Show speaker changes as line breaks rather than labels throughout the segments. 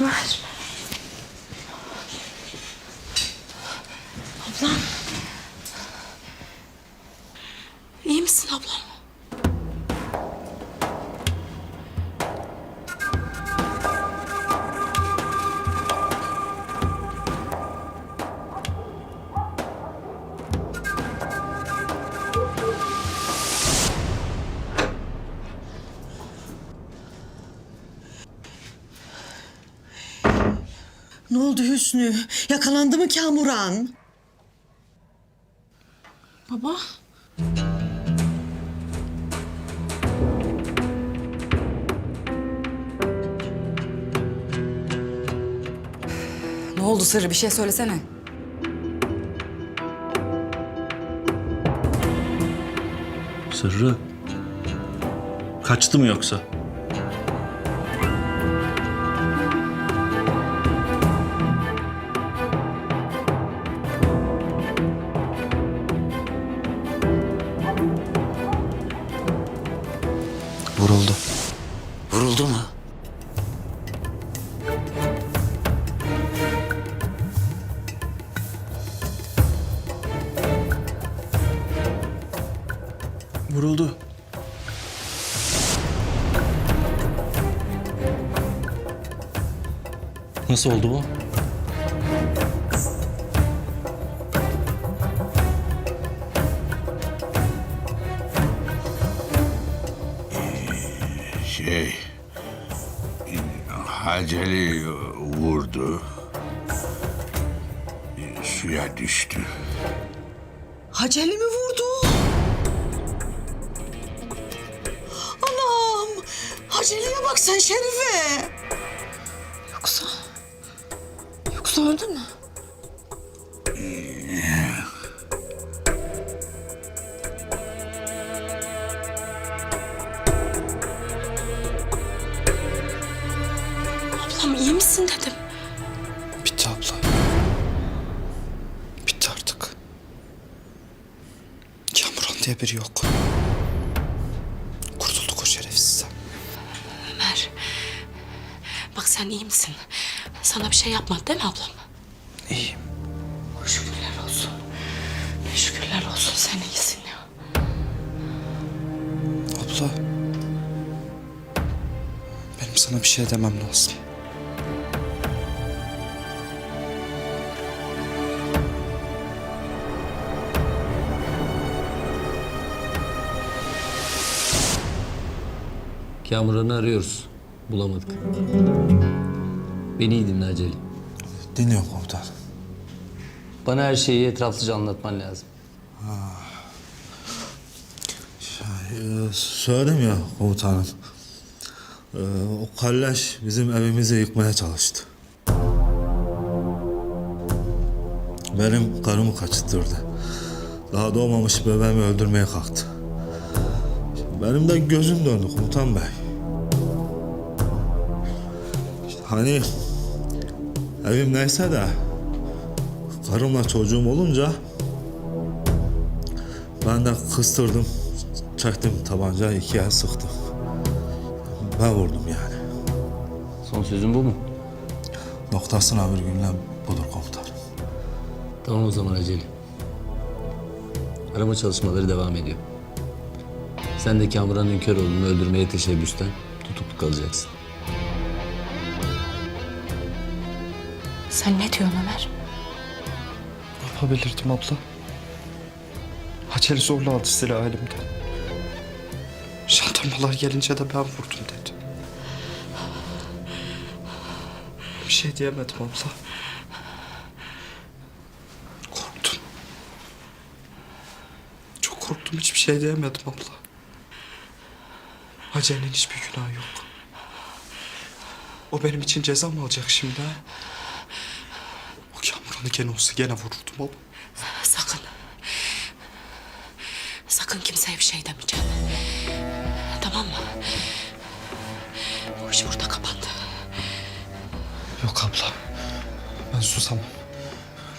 Ömer. Ablam.
Ne oldu Hüsnü? Yakalandı mı Kamuran?
Baba.
Ne oldu Sırrı bir şey söylesene.
Sırrı. Kaçtı mı yoksa?
Vuruldu.
Nasıl oldu bu?
Şey... Haceli vurdu. Suya düştü.
Haceli mi vurdu? Haceli'ye bak sen Şerife.
Yoksa... Yoksa öldü mü? Ablam iyi misin dedim.
Bitti abla. Bitti artık. Kamuran diye biri yok.
Sen iyi misin? Sana bir şey yapmadı değil mi ablam?
İyiyim.
Şükürler olsun. Şükürler olsun sen iyisin ya.
Abla. Benim sana bir şey demem lazım.
Kamuran'ı arıyoruz. Bulamadık. Beni iyi dinle Aceli.
Dinliyorum komutan.
Bana her şeyi etraflıca anlatman lazım.
Ee, söyledim ya komutanım. Ee, o kalleş bizim evimizi yıkmaya çalıştı. Benim karımı kaçırttırdı. Daha doğmamış bebeğimi öldürmeye kalktı. Benim de gözüm döndü komutan bey. Hani evim neyse de karımla çocuğum olunca ben de kıstırdım. Çektim tabancayı ikiye sıktım. Ben vurdum yani.
Son sözün bu mu?
Noktasına bir günle budur komutanım.
Tamam o zaman Aceli. Arama çalışmaları devam ediyor. Sen de Kamuran Ünkeroğlu'nu öldürmeye teşebbüsten tutuklu kalacaksın.
Sen ne diyorsun Ömer?
Ne yapabilirdim abla? Haceli zorla aldı silahı elimden. Jandarmalar gelince de ben vurdum dedi. Bir şey diyemedim abla. Korktum. Çok korktum hiçbir şey diyemedim abla. Haceli'nin hiçbir günahı yok. O benim için ceza mı alacak şimdi ha? Gene olsa gene vururdum abla.
Sakın. Sakın kimseye bir şey demeyeceğim. Tamam mı? Bu iş burada kapandı.
Yok abla. Ben susamam.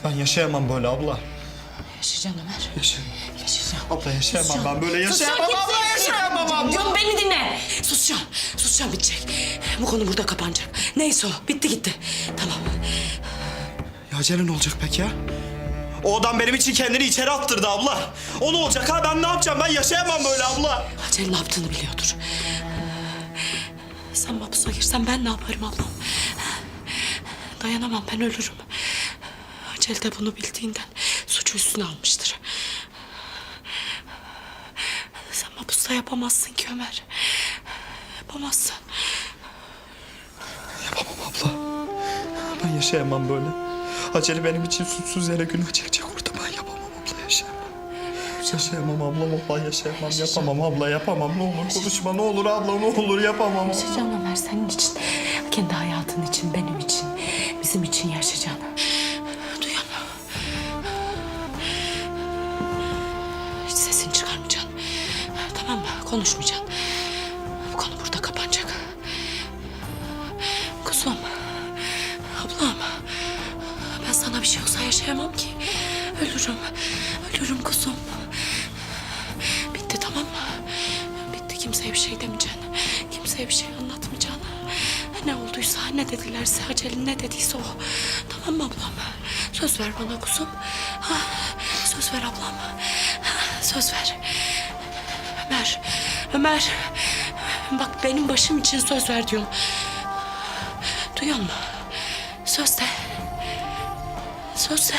Ben yaşayamam böyle abla.
Yaşayacaksın Ömer.
Yaşayamam.
Yaşayacaksın.
Abla yaşayamam ben böyle
Susacağım,
yaşayamam.
kimse
Abla yaşayamam abla.
Yok beni dinle. Susacağım. Susacağım bitecek. Bu konu burada kapanacak. Neyse o. Bitti gitti. Tamam.
Ya Acele ne olacak peki ya? O adam benim için kendini içeri attırdı abla. O ne olacak ha? Ben ne yapacağım? Ben yaşayamam böyle abla.
Acel ne yaptığını biliyordur. Sen mahpusa girsen ben ne yaparım ablam? Dayanamam ben ölürüm. Acel de bunu bildiğinden suçu üstüne almıştır. Sen mahpusta yapamazsın ki Ömer. Yapamazsın.
Yapamam abla. Ben yaşayamam böyle. Acele benim için suçsuz yere günah çekecek orada. Ben yapamam abla yaşayamam. Yaşayamam abla vallahi yaşayamam. Yapamam abla yapamam. Ne olur konuşma ne olur abla ne olur yapamam.
Yaşayacaksın Ömer senin için. Kendi hayatın için, benim için, bizim için yaşayacaksın. Duyan. Hiç sesini çıkarmayacaksın. Tamam mı? Konuşmayacaksın. Yaşayamam ki. Ölürüm. Ölürüm kuzum. Bitti tamam mı? Bitti kimseye bir şey demeyeceksin. Kimseye bir şey anlatmayacaksın. Ne olduysa ne dedilerse Acel'in ne dediyse o. Tamam mı ablam? Söz ver bana kuzum. Ha, söz ver ablam. Ha, söz ver. Ömer, Ömer. Bak benim başım için söz ver diyorum. Duyuyor musun? Söz de. Söz.